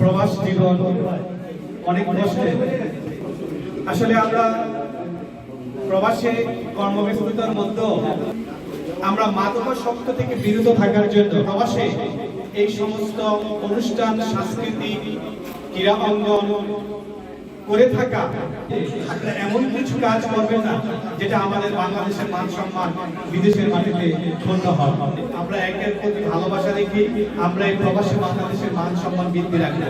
প্রবাস জীবন অনেক কষ্টের আসলে আমরা প্রবাসে কর্মব্যস্ততার মধ্যে আমরা মাদকাসক্ত থেকে বিরত থাকার জন্য প্রবাসে এই সমস্ত অনুষ্ঠান, সাংস্কৃতিক ক্রীড়া অঙ্গন করে থাকা আপনারা এমন কিছু কাজ করবেন না যেটা আমাদের বাংলাদেশের মান সম্মান বিদেশের মাটিতে ক্ষুণ্ণ হয়। আমরা একের প্রতি ভালোবাসা দেখি, আমরা এই প্রবাসী বাংলাদেশের মান সম্মান বৃদ্ধি রাখব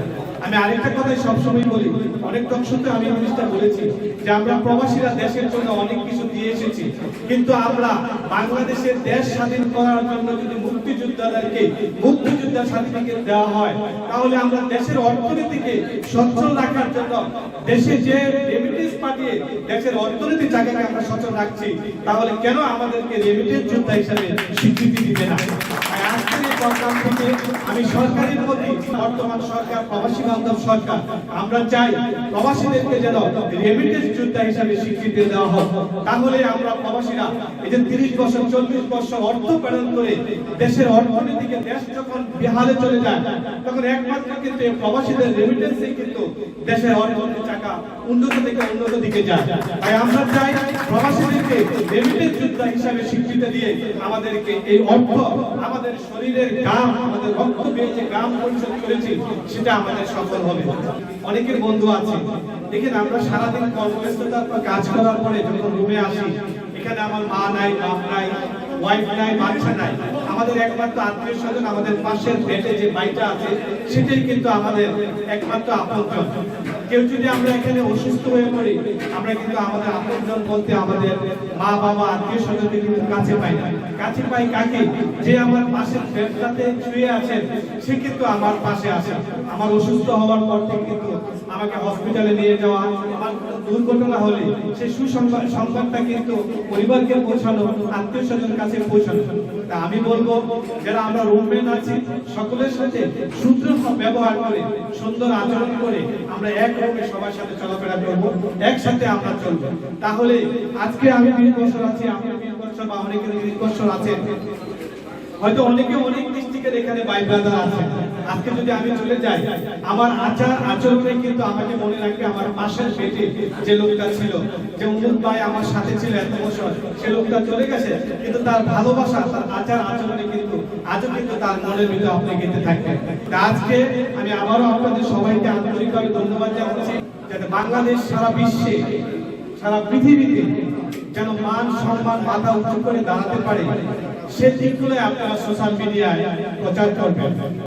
আমি আরেকটা কথাই সবসময় বলি, অনেক দর্শকতে আমি জিনিসটা বলেছি যে আমরা প্রবাসীরা দেশের জন্য অনেক কিছু দিয়ে এসেছি। কিন্তু আমরা বাংলাদেশের দেশ স্বাধীন করার জন্য যদি মুক্তিযোদ্ধাদেরকে মুক্তিযোদ্ধা সার্টিফিকেট দেওয়া হয়, তাহলে আমরা দেশের অর্থনীতিকে সচ্ছল রাখার জন্য দেশে যে রেমিটেন্স পাঠিয়ে দেশের অর্থনীতি জায়গাকে আমরা সচল রাখছি, তাহলে কেন আমাদেরকে রেমিটেন্স যোদ্ধা হিসাবে স্বীকৃতি দিবে না? প্রোগ্রাম থেকে আমি সরকারের প্রতি বর্তমান সরকার, প্রবাসী বান্ধব সরকার, আমরা চাই প্রবাসীদেরকে যেন রেমিটেন্স যোদ্ধা হিসাবে স্বীকৃতি দেওয়া হোক। তাহলে আমরা প্রবাসীরা এই যে তিরিশ বছর, চল্লিশ বছর অর্থ প্রেরণ করে দেশের অর্থনীতিকে দেশ যখন বিহারে চলে যায়, তখন একমাত্র কিন্তু প্রবাসীদের রেমিটেন্সে কিন্তু দেশের অর্থনীতি চাকা উন্নত থেকে উন্নত দিকে যায়। তাই আমরা চাই প্রবাসীদেরকে রেমিটেন্স যোদ্ধা হিসাবে স্বীকৃতি দিয়ে আমাদেরকে এই অর্থ আমাদের শরীরের গাম আমাদের রক্ত পেয়ে যে গাম পরিশোধ করেছি, সেটা আমাদের সফল হবে। অনেকের বন্ধু আছে। দেখেন, আমরা সারাদিন কর্মব্যস্ততার পর কাজ করার পরে যখন রুমে আসি, এখানে আমার মা নাই, বাপ নাই ওয়াইফ নাই, বাচ্চা নাই। আমাদের একমাত্র আত্মীয় স্বজন আমাদের পাশের বেডে যে বাড়িটা আছে, সেটাই কিন্তু আমাদের একমাত্র আপনজন। কেউ যদি আমরা এখানে অসুস্থ হয়ে পড়ি, আমরা কিন্তু আমাদের আপনজন বলতে আমাদের মা, বাবা, আত্মীয় স্বজনকে কিন্তু কাছে পাই না। কাছে পাই কাকে? যে আমার পাশের বেডটাতে শুয়ে আছেন সে কিন্তু আমার পাশে আসে। আমার অসুস্থ হওয়ার পর থেকে কিন্তু আমাকে হসপিটালে নিয়ে যাওয়া, আমার দুর্ঘটনা হলে সেই সুসংবাদ, সংবাদটা কিন্তু পরিবারকে পৌঁছানো আত্মীয় স্বজন কাছে পৌঁছানো তা আমি বলব, যারা আমরা রুমমেট আছি, সকলের সাথে সুন্দর ব্যবহার করে, সুন্দর আচরণ করে আমরা এক রকমের সবার সাথে চলাফেরা করব, একসাথে আমরা চলবো। তাহলে আজকে আমি বিশ বছর আছি আপনি বিশ বছর বা অনেকের বিশ বছর আছেন। হয়তো অনেকে অনেক ডিস্ট্রিক্টের এখানে ভাই ব্রাদার আছে আজকে যদি আমি চলে যাই, আমার আচার আচরণে কিন্তু আমাকে মনে রাখবে আমার পাশের পেটে যে লোকটা ছিল। যে অমুক ভাই আমার সাথে ছিল এত বছর, সে লোকটা চলে গেছে, কিন্তু তার ভালোবাসা, তার আচার আচরণে কিন্তু, আজও কিন্তু তার মনের ভিতরে আপনি গেঁথে থাকবেন। আজকে আমি আবারও আপনাদের সবাইকে আন্তরিকভাবে ধন্যবাদ জানাচ্ছি। যাতে বাংলাদেশ সারা বিশ্বে, সারা পৃথিবীতে যেন মান সম্মান মাথা উঁচু করে দাঁড়াতে পারে, সে দিকগুলো আপনারা সোশ্যাল মিডিয়ায় প্রচার করবেন।